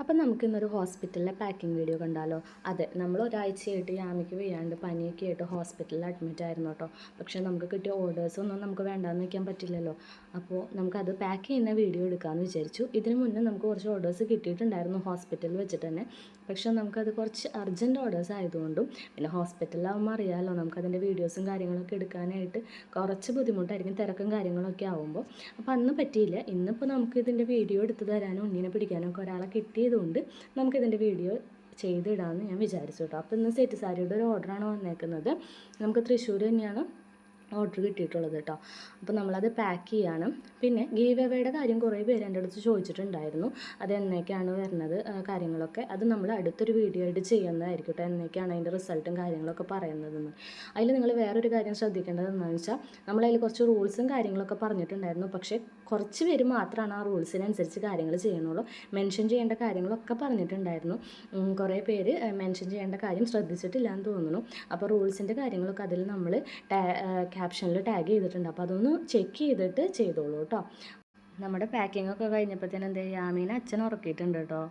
അപ്പം നമുക്കിന്നൊരു ഹോസ്പിറ്റലിലെ പാക്കിംഗ് വീഡിയോ കണ്ടാലോ? അതെ നമ്മൾ ഒരാഴ്ചയായിട്ട് യാമിക്ക് വയ്യാണ്ട് പനിയൊക്കെ ആയിട്ട് ഹോസ്പിറ്റലിൽ അഡ്മിറ്റ് ആയിരുന്നു കേട്ടോ. പക്ഷേ നമുക്ക് കിട്ടിയ ഓർഡേഴ്സൊന്നും നമുക്ക് വേണ്ടാന്ന് വയ്ക്കാൻ പറ്റില്ലല്ലോ. അപ്പോൾ നമുക്കത് പാക്ക് ചെയ്യുന്ന വീഡിയോ എടുക്കാമെന്ന് വിചാരിച്ചു. ഇതിന് മുന്നേ നമുക്ക് കുറച്ച് ഓർഡേഴ്സ് കിട്ടിയിട്ടുണ്ടായിരുന്നു ഹോസ്പിറ്റലിൽ വെച്ചിട്ട് തന്നെ. പക്ഷേ നമുക്കത് കുറച്ച് അർജന്റ് ഓർഡേഴ്സ് ആയതുകൊണ്ടും പിന്നെ ഹോസ്പിറ്റലിലാവുമ്പോൾ അറിയാമല്ലോ നമുക്കതിന്റെ വീഡിയോസും കാര്യങ്ങളൊക്കെ എടുക്കാനായിട്ട് കുറച്ച് ബുദ്ധിമുട്ടായിരിക്കും തിരക്കും കാര്യങ്ങളൊക്കെ ആവുമ്പോൾ അപ്പോൾ അന്ന് പറ്റിയില്ല. ഇന്നിപ്പോൾ നമുക്ക് ഇതിന്റെ വീഡിയോ എടുത്ത് തരാനും ഉണ്ണിനെ പിടിക്കാനും ഒക്കെ ഒരാളെ കിട്ടിയതുകൊണ്ട് നമുക്കിതിന്റെ വീഡിയോ ചെയ്തിടാമെന്ന് ഞാൻ വിചാരിച്ചു കേട്ടോ. അപ്പോൾ ഇന്ന് സെറ്റ് സാരിയുടെ ഒരു ഓർഡറാണ് വന്നേക്കുന്നത്. നമുക്ക് തൃശ്ശൂർ തന്നെയാണ് ഓർഡർ കിട്ടിയിട്ടുള്ളത് കേട്ടോ അപ്പോൾ നമ്മളത് പാക്ക് ചെയ്യാണ്. പിന്നെ ഗീവ് എവേയുടെ കാര്യം കുറേ പേര് എന്റെ അടുത്ത് ചോദിച്ചിട്ടുണ്ടായിരുന്നു. അത് എന്നേക്കാണ് വരുന്നത് കാര്യങ്ങളൊക്കെ. അത് നമ്മൾ അടുത്തൊരു വീഡിയോ ആയിട്ട് ചെയ്യുന്നതായിരിക്കും കേട്ടോ എന്നേക്കാണ് അതിന്റെ റിസൾട്ടും കാര്യങ്ങളൊക്കെ പറയുന്നതെന്ന്. അതിൽ നിങ്ങൾ വേറൊരു കാര്യം ശ്രദ്ധിക്കേണ്ടത് എന്താണെന്ന് വെച്ചാൽ നമ്മളതിൽ കുറച്ച് റൂൾസും കാര്യങ്ങളൊക്കെ പറഞ്ഞിട്ടുണ്ടായിരുന്നു. പക്ഷേ കുറച്ച് പേര് മാത്രമാണ് ആ റൂൾസിനനുസരിച്ച് കാര്യങ്ങൾ ചെയ്യുന്നുള്ളൂ. മെൻഷൻ ചെയ്യേണ്ട കാര്യങ്ങളൊക്കെ പറഞ്ഞിട്ടുണ്ടായിരുന്നു. കുറേ പേര് മെൻഷൻ ചെയ്യേണ്ട കാര്യം ശ്രദ്ധിച്ചിട്ടില്ല എന്ന് തോന്നുന്നു അപ്പോൾ റൂൾസിന്റെ കാര്യങ്ങളൊക്കെ അതിൽ നമ്മൾ ക്യാപ്ഷനിൽ ടാഗ് ചെയ്തിട്ടുണ്ട്. അപ്പോൾ അതൊന്ന് ചെക്ക് ചെയ്തിട്ട് ചെയ്തോളൂ കേട്ടോ. നമ്മുടെ പാക്കിംഗ് ഒക്കെ കഴിഞ്ഞപ്പോഴത്തേനും എന്താ യാമീനെ അച്ഛൻ ഉറക്കിയിട്ടുണ്ട് കേട്ടോ.